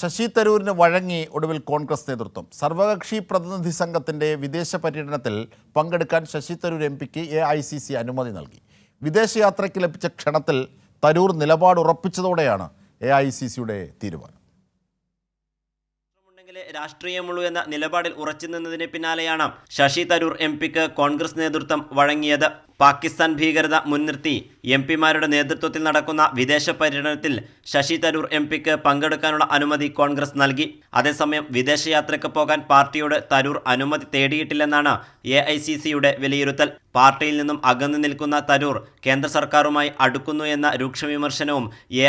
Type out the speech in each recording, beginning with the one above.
ശശി തരൂരിന് വഴങ്ങി ഒടുവിൽ കോൺഗ്രസ് നേതൃത്വം. സർവകക്ഷി പ്രതിനിധി സംഘത്തിന്റെ വിദേശ പര്യടനത്തിൽ പങ്കെടുക്കാൻ ശശി തരൂർ എം പിക്ക് എ ഐ സി സി അനുമതി നൽകി. വിദേശയാത്രയ്ക്ക് ലഭിച്ച ക്ഷണത്തിൽ തരൂർ നിലപാട് ഉറപ്പിച്ചതോടെയാണ് എ ഐ സി സിയുടെ തീരുമാനം. രാഷ്ട്രീയമുള്ളൂ എന്ന നിലപാടിൽ ഉറച്ചു നിന്നതിന് പിന്നാലെയാണ് ശശി തരൂർ എം പിക്ക് കോൺഗ്രസ് നേതൃത്വം വഴങ്ങിയത്. പാകിസ്ഥാൻ ഭീകരത മുൻനിർത്തി എം പിമാരുടെ നേതൃത്വത്തിൽ നടക്കുന്ന വിദേശ പര്യടനത്തിൽ ശശി തരൂർ എം പിക്ക് പങ്കെടുക്കാനുള്ള അനുമതി കോൺഗ്രസ് നൽകി. അതേസമയം വിദേശയാത്രയ്ക്ക് പോകാൻ പാർട്ടിയോട് തരൂർ അനുമതി തേടിയിട്ടില്ലെന്നാണ് എ വിലയിരുത്തൽ. പാർട്ടിയിൽ നിന്നും അകന്നു നിൽക്കുന്ന തരൂർ കേന്ദ്ര സർക്കാരുമായി അടുക്കുന്നു എന്ന രൂക്ഷ വിമർശനവും എ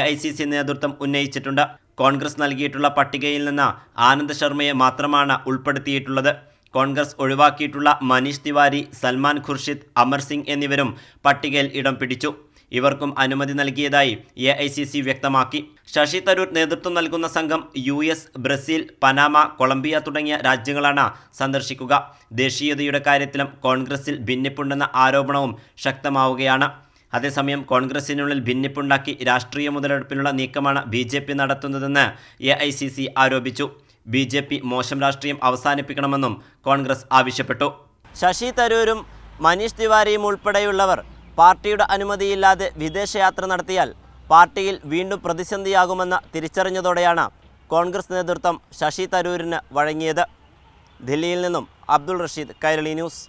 നേതൃത്വം ഉന്നയിച്ചിട്ടുണ്ട്. കോൺഗ്രസ് നൽകിയിട്ടുള്ള പട്ടികയിൽ നിന്ന് ആനന്ദ് ശർമ്മയെ മാത്രമാണ് ഉൾപ്പെടുത്തിയിട്ടുള്ളത്. കോൺഗ്രസ് ഒഴിവാക്കിയിട്ടുള്ള മനീഷ് തിവാരി സൽമാൻ ഖുർഷിദ് അമർ സിംഗ് എന്നിവരും പട്ടികയിൽ ഇടം പിടിച്ചു. ഇവർക്കും അനുമതി നൽകിയതായി എ ഐ സി സി വ്യക്തമാക്കി. ശശി തരൂർ നേതൃത്വം നൽകുന്ന സംഘം U S Brazil Panama Colombia തുടങ്ങിയ രാജ്യങ്ങളാണ് സന്ദർശിക്കുക. ദേശീയതയുടെ കാര്യത്തിലും കോൺഗ്രസിൽ ഭിന്നിപ്പുണ്ടെന്ന ആരോപണവും ശക്തമാവുകയാണ്. അതേസമയം കോൺഗ്രസിനുള്ളിൽ ഭിന്നിപ്പുണ്ടാക്കി രാഷ്ട്രീയ മുതലെടുപ്പിനുള്ള നീക്കമാണ് ബി ജെ പി നടത്തുന്നതെന്ന് എ ഐ സി സി ആരോപിച്ചു. ബി ജെ പി മോശം രാഷ്ട്രീയം അവസാനിപ്പിക്കണമെന്നും കോൺഗ്രസ് ആവശ്യപ്പെട്ടു. ശശി തരൂരും മനീഷ് തിവാരിയും ഉൾപ്പെടെയുള്ളവർ പാർട്ടിയുടെ അനുമതിയില്ലാതെ വിദേശയാത്ര നടത്തിയാൽ പാർട്ടിയിൽ വീണ്ടും പ്രതിസന്ധിയാകുമെന്ന് തിരിച്ചറിഞ്ഞതോടെയാണ് കോൺഗ്രസ് നേതൃത്വം ശശി തരൂരിന് വഴങ്ങിയത്. ദില്ലിയിൽ നിന്നും അബ്ദുൾ റഷീദ് കൈരളി ന്യൂസ്.